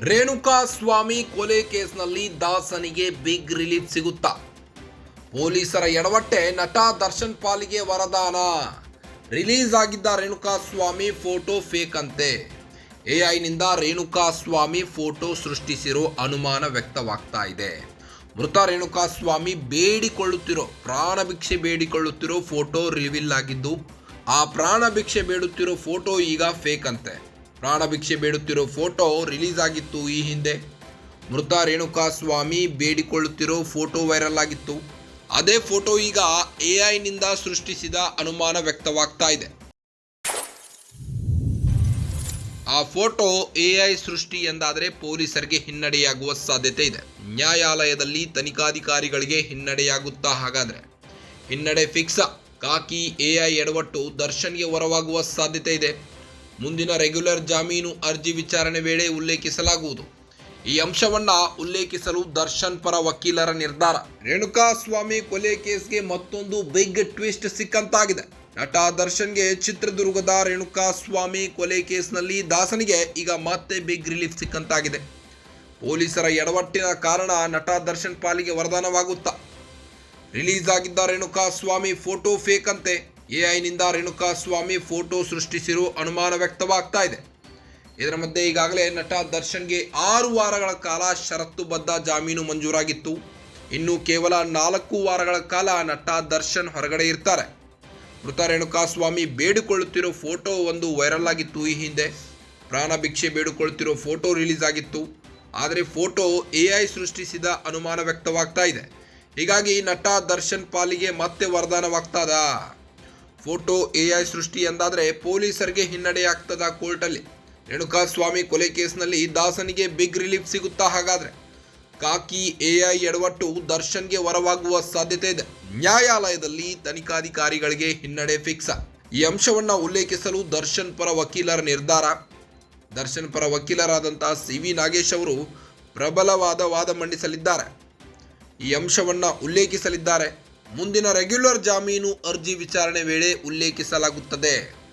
ರೇಣುಕಾ ಸ್ವಾಮಿ ಕೊಲೆ ಕೇಸ್ನಲ್ಲಿ ದಾಸನಿಗೆ big relief ಸಿಗುತ್ತಾ? ಪೊಲೀಸರ ಎಡವಟ್ಟೆ ನಟ ದರ್ಶನ್ ಪಾಲಿಗೆ ವರದಾನ. ರಿಲೀಸ್ ಆಗಿದ್ದ ರೇಣುಕಾ ಸ್ವಾಮಿ ಫೋಟೋ ಫೇಕ್ ಅಂತೆ. ಎಐನಿಂದ ರೇಣುಕಾ ಸ್ವಾಮಿ ಫೋಟೋ ಸೃಷ್ಟಿಸಿರೋ ಅನುಮಾನ ವ್ಯಕ್ತವಾಗ್ತಾ ಇದೆ. ಮೃತ ರೇಣುಕಾ ಸ್ವಾಮಿ ಬೇಡಿಕೊಳ್ಳುತ್ತಿರೋ, ಪ್ರಾಣ ಭಿಕ್ಷೆ ಬೇಡಿಕೊಳ್ಳುತ್ತಿರೋ ಫೋಟೋ ರಿವೀಲ್ ಆಗಿದ್ದು, ಆ ಪ್ರಾಣ ಭಿಕ್ಷೆ ಬೇಡುತ್ತಿರೋ ಫೋಟೋ ಈಗ ಫೇಕ್ ಅಂತೆ. ಪ್ರಾಣ ಭಿಕ್ಷೆ ಬೇಡುತ್ತಿರೋ ಫೋಟೋ ರಿಲೀಸ್ ಆಗಿತ್ತು ಈ ಹಿಂದೆ. ಮೃತ ರೇಣುಕಾ ಸ್ವಾಮಿ ಬೇಡಿಕೊಳ್ಳುತ್ತಿರೋ ಫೋಟೋ ವೈರಲ್ ಆಗಿತ್ತು. ಅದೇ ಫೋಟೋ ಈಗ ಎ ಐನಿಂದ ಸೃಷ್ಟಿಸಿದ ಅನುಮಾನ ವ್ಯಕ್ತವಾಗ್ತಾ ಇದೆ. ಆ ಫೋಟೋ ಎ ಐ ಸೃಷ್ಟಿ ಎಂದಾದರೆ ಪೊಲೀಸರಿಗೆ ಹಿನ್ನಡೆಯಾಗುವ ಸಾಧ್ಯತೆ ಇದೆ. ನ್ಯಾಯಾಲಯದಲ್ಲಿ ತನಿಖಾಧಿಕಾರಿಗಳಿಗೆ ಹಿನ್ನಡೆಯಾಗುತ್ತಾ ಹಾಗಾದರೆ. ಹಿನ್ನಡೆ ಫಿಕ್ಸ, ಕಾಕಿ ಎ ಐ ಎಡವಟ್ಟು ದರ್ಶನ್ಗೆ ಹೊರವಾಗುವ ಸಾಧ್ಯತೆ ಇದೆ. ಮುಂದಿನ ರೆಗ್ಯುಲರ್ ಜಾಮೀನು ಅರ್ಜಿ ವಿಚಾರಣೆ ವೇಳೆ ಉಲ್ಲೇಖಿಸಲಾಗುವುದು. ಈ ಅಂಶವನ್ನ ಉಲ್ಲೇಖಿಸಲು ದರ್ಶನ್ ಪರ ವಕೀಲರ ನಿರ್ಧಾರ. ರೇಣುಕಾ ಸ್ವಾಮಿ ಕೊಲೆ ಕೇಸ್ಗೆ ಮತ್ತೊಂದು ಬಿಗ್ ಟ್ವಿಸ್ಟ್ ಸಿಕ್ಕಂತಾಗಿದೆ. ನಟ ದರ್ಶನ್ಗೆ ಚಿತ್ರದುರ್ಗದ ರೇಣುಕಾ ಸ್ವಾಮಿ ಕೊಲೆ ಕೇಸ್ನಲ್ಲಿ ದಾಸನಿಗೆ ಈಗ ಮತ್ತೆ ಬಿಗ್ ರಿಲೀಫ್ ಸಿಕ್ಕಂತಾಗಿದೆ. ಪೊಲೀಸರ ಎಡವಟ್ಟಿನ ಕಾರಣ ನಟ ದರ್ಶನ್ ಪಾಲಿಗೆ ವರದಾನವಾಗುತ್ತಾ. ರಿಲೀಸ್ ಆಗಿದ್ದ ರೇಣುಕಾ ಸ್ವಾಮಿ ಫೋಟೋ ಫೇಕ್ ಅಂತೆ. ಎಐನಿಂದ ರೇಣುಕಾ ಸ್ವಾಮಿ ಫೋಟೋ ಸೃಷ್ಟಿಸಿರುವ ಅನುಮಾನ ವ್ಯಕ್ತವಾಗ್ತಾ ಇದೆ. ಇದರ ಮಧ್ಯೆ ಈಗಾಗಲೇ ನಟ ದರ್ಶನ್ಗೆ ಆರು ವಾರಗಳ ಕಾಲ ಷರತ್ತುಬದ್ಧ ಜಾಮೀನು ಮಂಜೂರಾಗಿತ್ತು. ಇನ್ನು ಕೇವಲ ನಾಲ್ಕು ವಾರಗಳ ಕಾಲ ನಟ ದರ್ಶನ್ ಹೊರಗಡೆ ಇರ್ತಾರೆ. ಮೃತ ರೇಣುಕಾ ಸ್ವಾಮಿ ಬೇಡಿಕೊಳ್ಳುತ್ತಿರೋ ಫೋಟೋ ಒಂದು ವೈರಲ್ ಆಗಿತ್ತು ಈ ಹಿಂದೆ. ಪ್ರಾಣ ಭಿಕ್ಷೆ ಬೇಡಿಕೊಳ್ಳುತ್ತಿರೋ ಫೋಟೋ ರಿಲೀಸ್ ಆಗಿತ್ತು. ಆದರೆ ಫೋಟೋ ಎಐ ಸೃಷ್ಟಿಸಿದ ಅನುಮಾನ ವ್ಯಕ್ತವಾಗ್ತಾ ಇದೆ. ಹೀಗಾಗಿ ನಟ ದರ್ಶನ್ ಪಾಲಿಗೆ ಮತ್ತೆ ವರದಾನವಾಗ್ತದ? ಫೋಟೋ ಎಐ ಸೃಷ್ಟಿ ಎಂದಾದರೆ ಪೊಲೀಸರಿಗೆ ಹಿನ್ನಡೆಯಾಗ್ತದ ಕೋರ್ಟಲ್ಲಿ. ರೇಣುಕಾಸ್ವಾಮಿ ಕೊಲೆ ಕೇಸ್ನಲ್ಲಿ ದಾಸನಿಗೆ ಬಿಗ್ ರಿಲೀಫ್ ಸಿಗುತ್ತಾ ಹಾಗಾದರೆ? ಕಾಕಿ ಎಐ ಎಡವಟ್ಟು ದರ್ಶನ್ಗೆ ವರವಾಗುವ ಸಾಧ್ಯತೆ ಇದೆ. ನ್ಯಾಯಾಲಯದಲ್ಲಿ ತನಿಖಾಧಿಕಾರಿಗಳಿಗೆ ಹಿನ್ನಡೆ ಫಿಕ್ಸ. ಈ ಅಂಶವನ್ನ ಉಲ್ಲೇಖಿಸಲು ದರ್ಶನ್ ಪರ ವಕೀಲರ ನಿರ್ಧಾರ. ದರ್ಶನ್ ಪರ ವಕೀಲರಾದಂತಹ ಸಿ ವಿ ನಾಗೇಶ್ ಅವರು ಪ್ರಬಲವಾದ ವಾದ ಮಂಡಿಸಲಿದ್ದಾರೆ. ಈ ಅಂಶವನ್ನು ಉಲ್ಲೇಖಿಸಲಿದ್ದಾರೆ. ಮುಂದಿನ ರೆಗ್ಯುಲರ್ ಜಾಮೀನು ಅರ್ಜಿ ವಿಚಾರಣೆ ವೇಳೆ ಉಲ್ಲೇಖಿಸಲಾಗುತ್ತದೆ.